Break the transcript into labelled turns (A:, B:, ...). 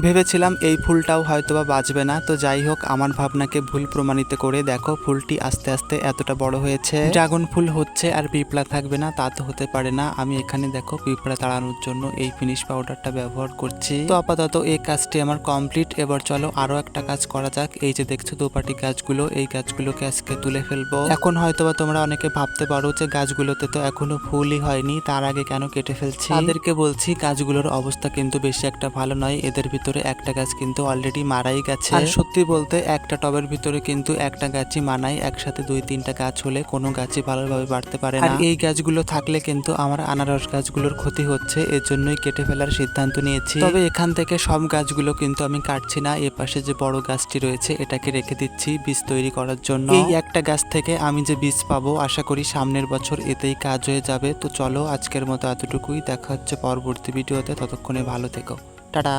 A: ভেবেছিলাম এই ফুলটাও হয়তোবা বাঁচবে না, তো যাই হোক, আমার ভাবনাকে ভুল প্রমাণিত করে দেখো, ফুলটি আস্তে আস্তে এতটা বড় হয়েছে। ড্রাগন ফুল হচ্ছে আর পিঁপড়া থাকবে না, তা তো হতে পারে না। আমি এখানে দেখো, পিঁপড়া তাড়ানোর জন্য এই ফিনিশ পাউডারটা ব্যবহার করছি। তো আপাতত এই কাজটি আমার কমপ্লিট। এবার চলো আরও একটা কাজ করা যাক। এই যে দেখছ দোপাটি গাছগুলো, এই গাছগুলোকে আজকে তুলে ফেলব। এখন হয়তোবা তোমরা অনেকে ভাবতে পারো যে গাছগুলোতে তো এখনও ফুলই হয়নি, তার আগে কেন কেটে ফেলছি? তাদেরকে বলছি, গাছগুলোর অবস্থা কিন্তু বেশি একটা ভালো নয়, এদের ভিতরে একটা গাছ কিন্তু অলরেডি মারাই গেছে। আর সত্যি বলতে একটা টবের ভিতরে কিন্তু একটা গাছই মানাই একসাথে দুই তিনটা গাছ হলে কোনো গাছই ভালোভাবে বাড়তে পারে না। এই গাছগুলো থাকলে কিন্তু আমার আনারস গাছগুলোর ক্ষতি হচ্ছে এর জন্যই কেটে ফেলার সিদ্ধান্ত নিয়েছি। তবে এখান থেকে সব গাছগুলো কিন্তু আমি কাটছি না এ পাশে যে বড় গাছটি রয়েছে এটাকে রেখে দিচ্ছি বীজ তৈরি করার জন্য। এই একটা গাছ থেকে আমি যে বীজ পাবো আশা করি সামনের বছর এতেই কাজ হয়ে যাবে। তো চলো আজকের মতো এতটুকুই দেখা হচ্ছে পরবর্তী ভিডিওতে ততক্ষণে ভালো থেকো। টাটা!